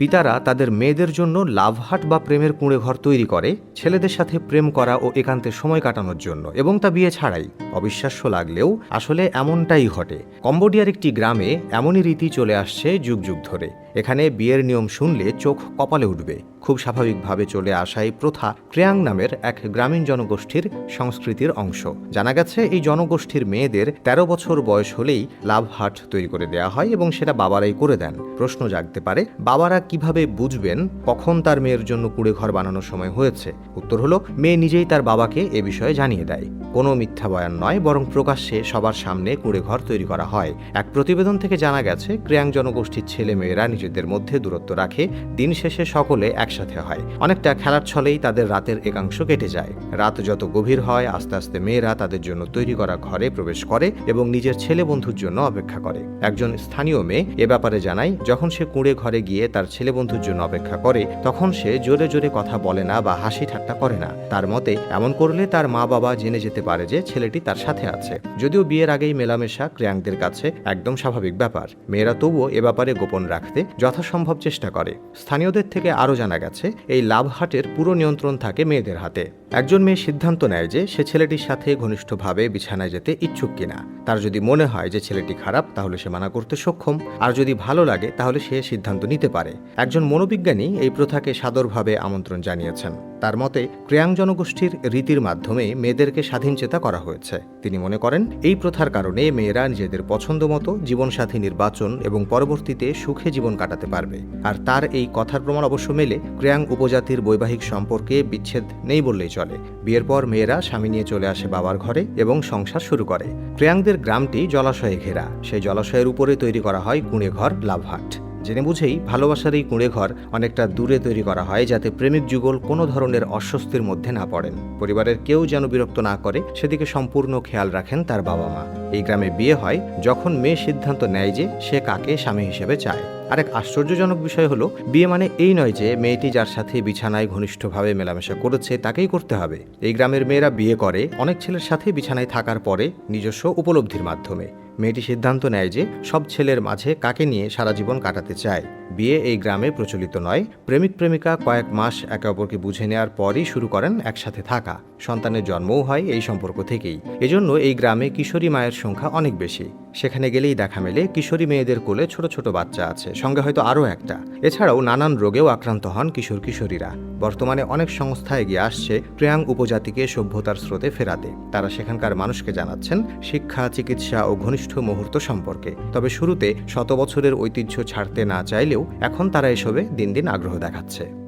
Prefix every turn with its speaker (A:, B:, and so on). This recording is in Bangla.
A: পিতারা তাদের মেয়েদের জন্য লাভহাট বা প্রেমের কুঁড়ে ঘর তৈরি করে, ছেলেদের সাথে প্রেম করা ও একান্তে সময় কাটানোর জন্য এবং তা বিয়ে ছাড়াই। অবিশ্বাস্য লাগলেও আসলে এমনটাই ঘটে। কম্বোডিয়ার একটি গ্রামে এমনই রীতি চলে আসছে যুগ যুগ ধরে। এখানে বিয়ের নিয়ম শুনলে চোখ কপালে উঠবে। খুব স্বাভাবিকভাবে চলে আসা এই প্রথা ক্রেয়াং নামের এক গ্রামীণ জনগোষ্ঠীর সংস্কৃতির অংশ। জানা গেছে, এই জনগোষ্ঠীর মেয়েদের ১৩ বছর বয়স হলেই লাভ হাট তৈরি করে দেওয়া হয় এবং সেটা বাবারাই করে দেন। প্রশ্ন জাগতে পারে, বাবারা কীভাবে বুঝবেন কখন তার মেয়ের জন্য কুড়ে ঘর বানানোর সময় হয়েছে? উত্তর হলো, মেয়ে নিজেই তার বাবাকে এ বিষয়ে জানিয়ে দেয়। কোনো মিথ্যা বয়ান নয়, বরং প্রকাশ্যে সবার সামনে কুড়ে ঘর তৈরি করা হয়। এক প্রতিবেদন থেকে জানা গেছে, ক্রিয়াং জনগোষ্ঠীর ছেলে মেয়েরা নিজেদের মধ্যে দূরত্ব রাখে, দিন শেষে সকলে একসাথে হয়। অনেকটা খেলার ছলেই তাদের রাতের একাংশ কেটে যায়। রাত যত গভীর হয়, আস্তে আস্তে মেয়েরা তাদের জন্য তৈরি করা ঘরে প্রবেশ করে এবং নিজের ছেলে বন্ধুর জন্য অপেক্ষা করে। একজন স্থানীয় মেয়ে এ ব্যাপারে জানায়, যখন সে কুঁড়ে ঘরে গিয়ে তার ছেলে বন্ধুর জন্য অপেক্ষা করে, তখন সে জোরে জোরে কথা বলে না বা হাসি ঠাট্টা করে না। তার মতে, এমন করলে তার মা বাবা জেনে যেতে পারে যে ছেলেটি তার সাথে আছে। যদিও বিয়ের আগেই মেলামেশা ক্রিয়াংদের কাছে একদম স্বাভাবিক ব্যাপার। মেয়েরা তবুও এ ব্যাপারে গোপন রাখতে যথাসম্ভব চেষ্টা করে। স্থানীয়দের থেকে আরও জানা গেছে, এই লাভহাটের পুরো নিয়ন্ত্রণ থাকে মেয়েদের হাতে। একজন মেয়ে সিদ্ধান্ত নেয় যে সে ছেলেটির সাথে ঘনিষ্ঠভাবে বিছানায় যেতে ইচ্ছুক কিনা। তার যদি মনে হয় যে ছেলেটি খারাপ, তাহলে সে মানা করতে সক্ষম। আর যদি ভালো লাগে, তাহলে সে সিদ্ধান্ত নিতে পারে। একজন মনোবিজ্ঞানী এই প্রথাকে সাদরভাবে আমন্ত্রণ জানিয়েছেন। তার মতে ক্রিয়াং জনগোষ্ঠীর রীতির মাধ্যমে মেয়েদেরকে স্বাধীনচেতা করা হয়েছে। তিনি মনে করেন, এই প্রথার কারণে মেয়েরা নিজেদের পছন্দ মতো জীবনসাথী নির্বাচন এবং পরবর্তীতে সুখে জীবন কাটাতে পারবে। আর তার এই কথার প্রমাণ অবশ্য মেলে ক্রিয়াং উপজাতির বৈবাহিক সম্পর্কে বিচ্ছেদ নেই বললেই চলে। বিয়ের পর মেয়েরা স্বামী নিয়ে চলে আসে বাবার ঘরে এবং সংসার শুরু করে। ক্রিয়াংদের গ্রামটি জলাশয়ে ঘেরা। সেই জলাশয়ের উপরে তৈরি করা হয় কুঁড়ে ঘর লাভহাট। জেনে বুঝেই ভালোবাসার এই কুঁড়ে ঘর অনেকটা দূরে তৈরি করা হয় যাতে প্রেমিক যুগল কোনো ধরনের অস্বস্তির মধ্যে না পড়েন। পরিবারের কেউ যেন বিরক্ত না করে, সেদিকে সম্পূর্ণ খেয়াল রাখেন তার বাবা মা। এই গ্রামে বিয়ে হয় যখন মেয়ে সিদ্ধান্ত নেয় যে সে কাকে স্বামী হিসেবে চায়। আরেক আশ্চর্যজনক বিষয় হলো, বিয়ে মানে এই নয় যে মেয়েটি যার সাথে বিছানায় ঘনিষ্ঠভাবে মেলামেশা করেছে তাকেই করতে হবে। এই গ্রামের মেয়েরা বিয়ে করে, অনেক ছেলের সাথে বিছানায় থাকার পরে নিজস্ব উপলব্ধির মাধ্যমে। মেয়েটি সিদ্ধান্ত নেয় যে সব ছেলের মাঝে কাকে নিয়ে সারা জীবন কাটাতে চায়। বিয়ে এই গ্রামে প্রচলিত নয়। প্রেমিক প্রেমিকা কয়েক মাস একে অপরকে বুঝে নেওয়ার পরই শুরু করেন একসাথে থাকা। সন্তানের জন্মও হয় এই সম্পর্ক থেকেই। এজন্য এই গ্রামে কিশোরী মায়ের সংখ্যা অনেক বেশি। সেখানে গেলেই দেখা মেলে কিশোরী মেয়েদের কোলে ছোট ছোট বাচ্চা আছে, সঙ্গে হয়তো আরও একটা। এছাড়াও নানান রোগেও আক্রান্ত হন কিশোর কিশোরীরা। বর্তমানে অনেক সংস্থা এগিয়ে আসছে ট্রেয়াং উপজাতিকে সভ্যতার স্রোতে ফেরাতে। তারা সেখানকার মানুষকে জানাচ্ছেন, শিক্ষা, চিকিৎসা ও ঘনিষ্ঠ মুহূর্ত সম্পর্কে। তবে শুরুতে শত বছরের ঐতিহ্য ছাড়তে না চাইলেও এখন তারা এসবে দিন দিন আগ্রহ দেখাচ্ছে।